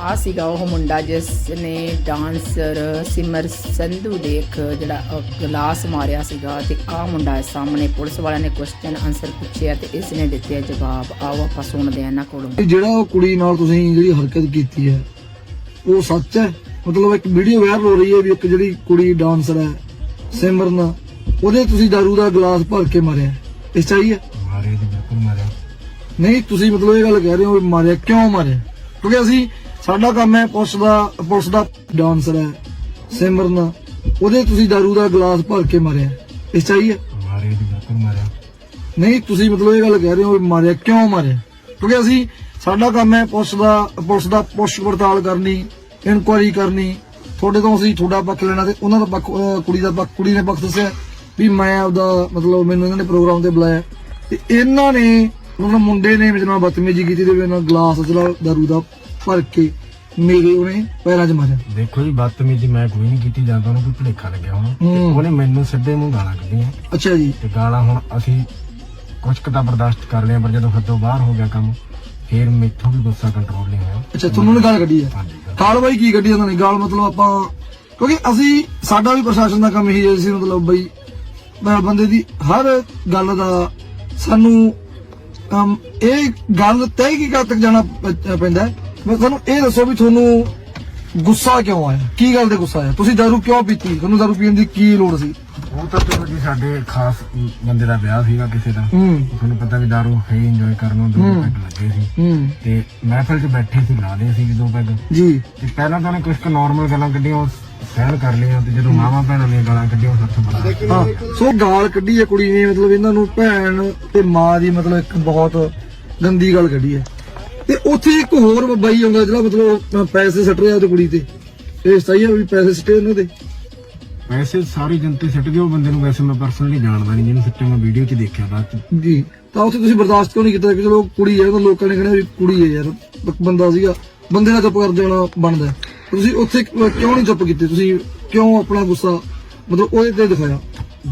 ਆ ਸੀਗਾ ਉਹ ਮੁੰਡਾ ਜਿਸ ਨੇ ਡਾਂਸਰ ਸਿਮਰ ਸੰਧੂ ਦੇ ਇੱਕ ਜਿਹੜਾ ਗਲਾਸ ਮਾਰਿਆ ਸੀਗਾ ਤੇ ਆ ਮੁੰਡਾ ਹੈ ਸਾਹਮਣੇ ਪੁਲਿਸ ਵਾਲਿਆਂ ਨੇ ਕੁਐਸਚਨ ਆਨਸਰ ਪੁੱਛਿਆ ਤੇ ਇਸ ਨੇ ਦਿੱਤੇ ਜਵਾਬ ਆਓ ਆਪਾਂ ਸੁਣਦੇ ਹਾਂ ਇਹਨਾਂ ਕੋਲੋਂ। ਜਿਹੜਾ ਉਹ ਕੁੜੀ ਨਾਲ ਤੁਸੀਂ ਜਿਹੜੀ ਹਰਕਤ ਕੀਤੀ ਹੈ ਉਹ ਸੱਚ ਹੈ? ਮਤਲਬ ਇੱਕ ਵੀਡੀਓ ਵਾਇਰਲ ਹੋ ਰਹੀ ਹੈ ਵੀ ਇੱਕ ਜਿਹੜੀ ਕੁੜੀ ਡਾਂਸਰ ਹੈ ਸਿਮਰਨ ਉਹਦੇ ਤੁਸੀਂ ਦਾਰੂ ਦਾ ਗਲਾਸ ਭਰ ਕੇ ਮਾਰਿਆ ਇਹ ਸਹੀ ਹੈ ਮਾਰੇ ਜੀ ਬਿਲਕੁਲ ਮਾਰਿਆ। ਨਹੀਂ ਤੁਸੀਂ ਮਤਲਬ ਇਹ ਗੱਲ ਕਹਿ ਰਹੇ ਹੋ ਮਾਰਿਆ ਕਿਉਂ ਮਾਰਿਆ? ਕਿਉਂਕਿ ਅਸੀਂ ਸਾਡਾ ਕੰਮ ਹੈ ਪੁਲਿਸ ਦਾ ਪੁਲਿਸ ਦਾ ਡਾਂਸਰ ਹੈ ਸਿਮਰਨ ਉਹਦੇ ਤੁਸੀਂ ਦਾਰੂ ਦਾ ਗਲਾਸ ਭਰ ਕੇ ਮਾਰਿਆ। ਇਹ ਸਹੀ ਹੈ? ਮਾਰੇ ਜੀ ਬਿਲਕੁਲ ਮਾਰਿਆ। ਨਹੀਂ ਤੁਸੀਂ ਮਤਲਬ ਇਹ ਗੱਲ ਕਹਿ ਰਹੇ ਹੋ ਵੀ ਮਾਰਿਆ ਕਿਉਂ ਮਾਰਿਆ? ਕਿਉਂਕਿ ਅਸੀਂ ਸਾਡਾ ਕੰਮ ਹੈ ਪੁਲਿਸ ਦਾ ਪੁਲਿਸ ਦਾ ਪੁੱਛ ਪੜਤਾਲ ਕਰਨੀ ਇਨਕੁਆਇਰੀ ਕਰਨੀ। ਤੁਹਾਡੇ ਤੋਂ ਅਸੀਂ ਤੁਹਾਡਾ ਪੱਖ ਲੈਣਾ ਤੇ ਉਹਨਾਂ ਦਾ ਪੱਖ ਕੁੜੀ ਦਾ ਪੱਖ ਕੁੜੀ ਨੇ ਪੱਖ ਦੱਸਿਆ ਵੀ ਮੈਂ ਆਪਦਾ ਮਤਲਬ ਮੈਨੂੰ ਇਹਨਾਂ ਨੇ ਪ੍ਰੋਗਰਾਮ ਤੇ ਬੁਲਾਇਆ। ਤੇ ਇਹਨਾਂ ਨੇ ਉਹਨਾਂ ਮੁੰਡੇ ਨੇ ਮੇਰੇ ਨਾਲ ਬਦਤਮੀਜ਼ੀ ਕੀਤੀ ਤੇ ਮੇਰੇ ਨਾਲ ਗਲਾਸ ਜਿਹੜਾ ਦਾਰੂ ਦਾ ਭਰ ਕੇ ਮੇਰੇ ਉਹਨੇ ਪੈਰਾਂ 'ਚ ਮਾਰਿਆ। ਦੇਖੋ ਜੀ ਬਦਤਮੀਜ਼ੀ ਮੈਂ ਕੋਈ ਨਹੀਂ ਕੀਤੀ ਜਾਂਦਾ ਉਹਨੂੰ ਕੋਈ ਭੁਲੇਖਾ ਲੱਗਿਆ ਹੋਣਾ। ਤੇ ਹੂੰ। ਉਹਨੇ ਮੈਨੂੰ ਸਿੱਧੇ ਮੂੰਹ ਗਾਲਾਂ ਕੱਢੀਆਂ। ਅੱਛਾ ਜੀ। ਤੇ ਗਾਲਾਂ ਹੁਣ ਅਸੀਂ ਕੁਝ ਕੁ ਤਾਂ ਬਰਦਾਸ਼ਤ ਕਰ ਲਿਆ ਪਰ ਜਦੋਂ ਹੱਦੋਂ ਬਾਹਰ ਹੋ ਗਿਆ ਕੰਮ ਫਿਰ ਮੈਥੋਂ ਵੀ ਗੁੱਸਾ ਕੰਟਰੋਲ ਨਹੀਂ ਹੋਇਆ। ਅੱਛਾ ਤੁਹਾਨੂੰ ਨੇ ਗਾਲ ਕੱਢੀ ਹੈ ਹਾਂਜੀ ਗਾਲ। ਬਾਈ ਕੀ ਕੱਢੀ ਉਹਨਾਂ ਨੇ? ਗਾਲ ਮਤਲਬ ਆਪਾਂ ਕਿਉਂਕਿ ਅਸੀਂ ਸਾਡਾ ਵੀ ਪ੍ਰਸ਼ਾਸਨ ਦਾ ਕੰਮ ਇਹੀ ਹੈ ਸੀ ਮਤਲਬ ਬਈ ਮੈਂ ਬੰਦੇ ਦੀ ਹਰ ਗੱਲ ਦਾ ਸਾਨੂੰ ਅਮ, ਇਹ ਗੱਲ ਤੈਅ ਕੀ ਕਰ ਤੱਕ ਜਾਣਾ ਪ- ਪੈਂਦਾ ਹੈ? ਮੈਂ ਤੁਹਾਨੂੰ ਇਹ ਦੱਸੋ ਵੀ ਤੁਹਾਨੂੰ ਗੁੱਸਾ ਕਿਉਂ ਆਇਆ? ਕੀ ਗੱਲ ਤੇ ਗੁੱਸਾ ਆਇਆ? ਤੁਸੀਂ ਦਾਰੂ ਕਿਉਂ ਪੀਤੀ? ਤੁਹਾਨੂੰ ਦਾਰੂ ਪੀਣ ਦੀ ਕੀ ਲੋੜ ਸੀ? ਉਹ ਤਾਂ ਚਲੋ ਜੀ ਸਾਡੇ ਖਾਸ ਬੰਦੇ ਦਾ ਵਿਆਹ ਸੀਗਾ ਕਿਸੇ ਦਾ। ਹੂੰ। ਤੁਹਾਨੂੰ ਪਤਾ ਵੀ ਦਾਰੂ ਹੈ ਇੰਜੋਏ ਕਰਨ ਨੂੰ ਦੋ। ਪੈਗ ਲੱਗੇ ਸੀ। ਹੂੰ। ਤੇ ਮਹਿਫਲ 'ਚ ਬੈਠੇ ਸੀ ਲਾ ਲਏ ਸੀ ਦੋ ਪੈਗ। ਜੀ। ਤੇ ਪਹਿਲਾਂ ਤਾਂ ਉਹਨੇ ਕੁਝ ਕੁ ਨਾਰਮਲ ਗੱਲਾਂ ਕੱਢੀਆਂ ਉਹ ਸਹਿਣ ਕਰ ਲਈਆਂ ਤੇ ਜਦੋਂ ਮਾਵਾਂ ਭੈਣਾਂ ਦੀਆਂ ਗਾਲਾਂ ਕੱਢੀਆਂ ਉਹ ਹੱਥ ਬੜਾ ਹਾਂ ਸੋ ਗਾਲ ਕੱਢੀ ਹੈ ਕੁੜੀ ਨੇ ਮਤਲਬ ਇਹਨਾਂ ਨੂੰ ਭੈਣ ਤੇ ਮਾਂ ਦੀ ਮਤਲਬ ਇੱਕ ਬਹੁਤ ਗੰਦੀ ਗੱਲ ਕੱਢੀ ਹੈ। ਤੇ ਉੱਥੇ ਇੱਕ ਹੋਰ ਬਾਈ ਆਉਂਦਾ ਜਿਹੜਾ ਮਤਲਬ ਪੈਸੇ ਸੱਟ ਰਿਹਾ ਤੇ ਕੁੜੀ ਤੇ। ਇਹ ਸਹੀ ਹੈ ਵੀ ਪੈਸੇ ਸੱਟੇ ਉਹਨਾਂ ਦੇ? ਵੈਸੇ ਸਾਰੀ ਜਨਤਾ ਸਿੱਟ ਗਈ ਉਹ ਬੰਦੇ ਨੂੰ ਵੈਸੇ ਮੈਂ ਪਰਸਨਲੀ ਜਾਣਦਾ ਨਹੀਂ ਜਿਹਨੂੰ ਸਿੱਟੇ ਮੈਂ ਵੀਡੀਓ 'ਚ ਦੇਖਿਆ ਬਾਅਦ 'ਚ। ਜੀ ਤਾਂ ਉੱਥੇ ਤੁਸੀਂ ਬਰਦਾਸ਼ਤ ਕਿਉਂ ਨਹੀਂ ਕੀਤਾ? ਕਿ ਚਲੋ ਕੁੜੀ ਹੈ ਤਾਂ ਲੋਕਾਂ ਨੇ ਕਹਿਣਾ ਵੀ ਕੁੜੀ ਹੈ ਯਾਰ ਇੱਕ ਬੰਦਾ ਸੀਗਾ। ਬੰਦੇ ਨਾਲ ਚੁੱਪ ਕਰ ਜਾਣਾ ਬਣਦਾ। ਹੈ। ਤੁਸੀਂ ਉੱਥੇ ਕਿਉਂ ਨਹੀਂ ਚੁੱਪ ਕੀਤੇ? ਤੁਸੀਂ ਕਿਉਂ ਆਪਣਾ ਗੁੱਸਾ ਮਤਲਬ ਉਹਦੇ ਤੇ ਦਿਖਾਇਆ?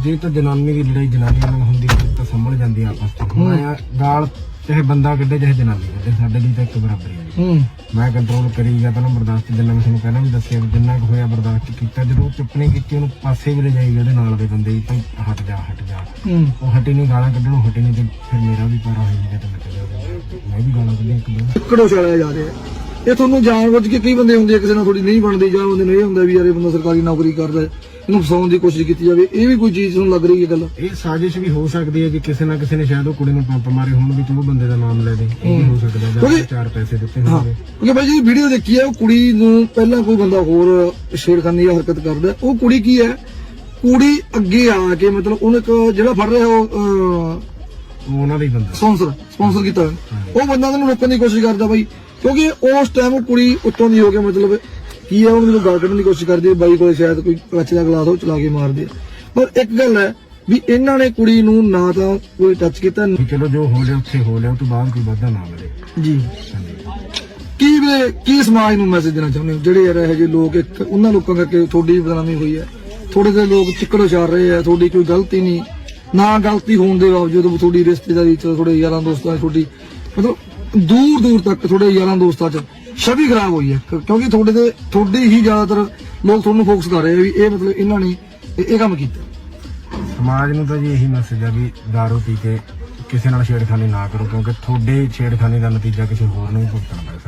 ਜੇ ਤਾਂ ਜਨਾਨੀ ਦੀ ਲੜਾਈ ਜਨਾਨੀਆਂ ਨਾਲ ਹੁੰਦੀ ਤਾਂ ਸੰਭਲ ਜਾਂਦੀ ਆ ਆਪਸ 'ਚ। ਹੁਣ ਆ ਗਾਲ ਚਾਹੇ ਬੰਦਾ ਕੱਢੇ ਚਾਹੇ ਜਨਾਨੀ ਕੱਢੇ ਸਾਡੇ ਲਈ ਤਾਂ ਇੱਕ ਬਰਾਬਰ ਹੀ ਹੈ ਹੂੰ। ਮੈਂ ਕੰਟਰੋਲ ਕਰੀ ਗਿਆ ਪਹਿਲਾਂ ਬਰਦਾਸ਼ਤ ਜਿੰਨਾ ਮੈਂ ਤੁਹਾਨੂੰ ਪਹਿਲਾਂ ਵੀ ਦੱਸਿਆ ਵੀ ਜਿੰਨਾ ਕੁ ਹੋਇਆ ਬਰਦਾਸ਼ਤ ਕੀਤਾ ਜਦੋਂ ਚੁੱਪ ਨਹੀਂ ਕੀਤੀ ਉਹਨੂੰ ਪਾਸੇ ਵੀ ਲੈ ਜਾਈ ਉਹਦੇ ਨਾਲ ਦੇ ਬੰਦੇ ਭਾਈ ਹਟ ਜਾ ਹਟ ਜਾ। ਹੂੰ। ਉਹ ਹਟੇ ਨਹੀਂ ਗਾਲਾਂ ਕੱਢਣੋਂ ਹਟੇ ਨਹੀਂ ਤੇ ਫਿਰ ਮੇਰਾ ਵੀ ਪਾਰਾ ਹੋ ਗਿਆ ਤੇ ਮੈਂ ਚਲਿਆ ਗਿਆ ਮੈਂ ਵੀ ਗਾਲਾਂ ਕੱਢੀਆਂ ਇੱਕ ਦੋ ਟੁਕੜੋ ਛਾਲਿਆ ਜਾ ਰਿਹਾ। ਇਹ ਤੁਹਾਨੂੰ ਜਾਣਬੁੱਝ ਕੇ ਕਈ ਬੰਦੇ ਹੁੰਦੇ ਆ ਕਿਸੇ ਨਾਲ ਥੋੜੀ ਨਹੀਂ ਬਣਦੀ ਜਾਂ ਬੰਦੇ ਨੂੰ ਇਹ ਹੁੰਦਾ ਵੀ ਯਾਰ ਇਹ ਬੰਦਾ ਸਰਕਾਰੀ ਨੌਕਰੀ ਕਰਦਾ ਹੈ, ਇਹਨੂੰ ਫਸਾਉਣ ਦੀ ਕੋਸ਼ਿਸ਼ ਕੀਤੀ ਜਾਵੇ ਇਹ ਵੀ ਕੋਈ ਚੀਜ਼ ਤੁਹਾਨੂੰ ਲੱਗ ਰਹੀ ਹੈ ਗੱਲ? ਇਹ ਸਾਜ਼ਿਸ਼ ਵੀ ਹੋ ਸਕਦੀ ਹੈ ਕਿ ਕਿਸੇ ਨਾ ਕਿਸੇ ਨੇ ਸ਼ਾਇਦ ਉਹ ਕੁੜੀ ਨੂੰ ਪੰਪ ਮਾਰੇ ਹੋਣ ਵੀ ਤੂੰ ਉਹ ਬੰਦੇ ਦਾ ਨਾਮ ਲੈ ਦੇ ਇਹ ਵੀ ਹੋ ਸਕਦਾ ਜਾਂ ਚਾਰ ਪੈਸੇ ਦਿੱਤੇ ਹਾਂ ਹੋਣਗੇ। ਕਿਉਂਕਿ ਭਾਈ ਜੀ ਵੀਡੀਓ ਦੇਖੀ ਹੈ ਉਹ ਕੁੜੀ ਨੂੰ ਪਹਿਲਾਂ ਕੋਈ ਬੰਦਾ ਹੋਰ ਛੇੜਖਾਨੀ ਜਾਂ ਹਰਕਤ ਕਰਦਾ ਹੈ। ਉਹ ਕੁੜੀ ਕੀ ਹੈ? ਕੁੜੀ ਅੱਗੇ ਆ ਕੇ ਮਤਲਬ ਉਹਨੇ ਇੱਕ ਜਿਹੜਾ ਫੜ ਰਿਹਾ ਉਹ ਉਹ ਉਹਨਾਂ ਦਾ ਹੀ ਬੰਦਾ। ਸਪਾਂਸਰ ਸਪਾਂਸਰ ਕੀਤਾ ਹੋਇਆ। ਉਹ ਬੰਦਾ ਉਹਨੂੰ ਰੋਕਣ ਦੀ ਕੋਸ਼ਿਸ਼ ਕਰਦਾ ਬਾਈ। ਕਿਉਂਕਿ ਉਸ ਟਾਈਮ ਉਹ ਕੁੜੀ ਉੱਤੋਂ ਦੀ ਹੋ ਕੇ ਮਤਲਬ ਕੀ ਹੈ ਉਹਨੂੰ ਜਦੋਂ ਗੱਲ ਕੱਢਣ ਦੀ ਕੋਸ਼ਿਸ਼ ਕਰਦੀ ਹੈ ਬਾਈ ਕੋਲੇ ਸ਼ਾਇਦ ਕੋਈ ਕੱਚ ਦਾ ਗਲਾਸ ਉਹ ਚਲਾ ਕੇ ਮਾਰਦੇ ਆ। ਪਰ ਇੱਕ ਗੱਲ ਹੈ ਵੀ ਇਹਨਾਂ ਨੇ ਕੁੜੀ ਨੂੰ ਨਾ ਤਾਂ ਕੋਈ ਟੱਚ ਕੀਤਾ ਵੀ ਚਲੋ ਜੋ ਹੋ ਲਿਆ ਉੱਥੇ ਹੋ ਲਿਆ ਉਹ ਤੋਂ ਬਾਅਦ ਕੋਈ ਵਾਧਾ ਨਾ ਮਿਲੇ ਜੀ। ਕੀ ਵੀਰੇ ਕੀ ਸਮਾਜ ਨੂੰ ਮੈਸੇਜ ਦੇਣਾ ਚਾਹੁੰਦੇ ਹੋ? ਜਿਹੜੇ ਯਾਰ ਇਹੋ ਜਿਹੇ ਲੋਕ ਇੱਕ ਉਹਨਾਂ ਲੋਕਾਂ ਕਰਕੇ ਤੁਹਾਡੀ ਬਦਨਾਮੀ ਹੋਈ ਹੈ। ਥੋੜੇ ਜਿਹੇ ਲੋਕ ਚਿੱਕੜ ਉਛਾਲ ਰਹੇ ਆ ਤੁਹਾਡੀ ਕੋਈ ਗਲਤੀ ਨਹੀਂ। ਨਾ ਗਲਤੀ ਹੋਣ ਦੇ ਬਾਵਜੂਦ ਤੁਹਾਡੀ ਰਿਸ਼ਤੇਦਾਰੀ ਚ ਤੁਹਾਡੇ ਯਾਰਾਂ ਦੋਸਤਾਂ ਤੁਹਾਡੀ ਮਤਲਬ ਦੂਰ ਦੂਰ ਤੱਕ ਤੁਹਾਡੇ ਯਾਰਾਂ ਦੋਸਤਾਂ ਚ ਛਵੀ ਖਰਾਬ ਹੋਈ ਹੈ। ਕਿਉਂਕਿ ਤੁਹਾਡੇ ਤੇ ਤੁਹਾਡੇ ਹੀ ਜ਼ਿਆਦਾਤਰ ਲੋਕ ਤੁਹਾਨੂੰ ਫੋਕਸ ਕਰ ਰਹੇ ਆ ਵੀ ਇਹ ਮਤਲਬ ਇਹਨਾਂ ਨੇ ਇਹ ਇਹ ਕੰਮ ਕੀਤਾ। ਸਮਾਜ ਨੂੰ ਤਾਂ ਜੀ ਇਹੀ ਮੈਸੇਜ ਆ ਵੀ ਦਾਰੂ ਪੀ ਕੇ ਕਿਸੇ ਨਾਲ ਛੇੜਖਾਨੀ ਨਾ ਕਰੋ, ਕਿਉਂਕਿ ਤੁਹਾਡੇ ਛੇੜਖਾਨੀ ਦਾ ਨਤੀਜਾ ਕਿਸੇ ਹੋਰ ਨੂੰ ਵੀ ਭੁਗਤਣਾ ਪੈ ਸਕਦਾ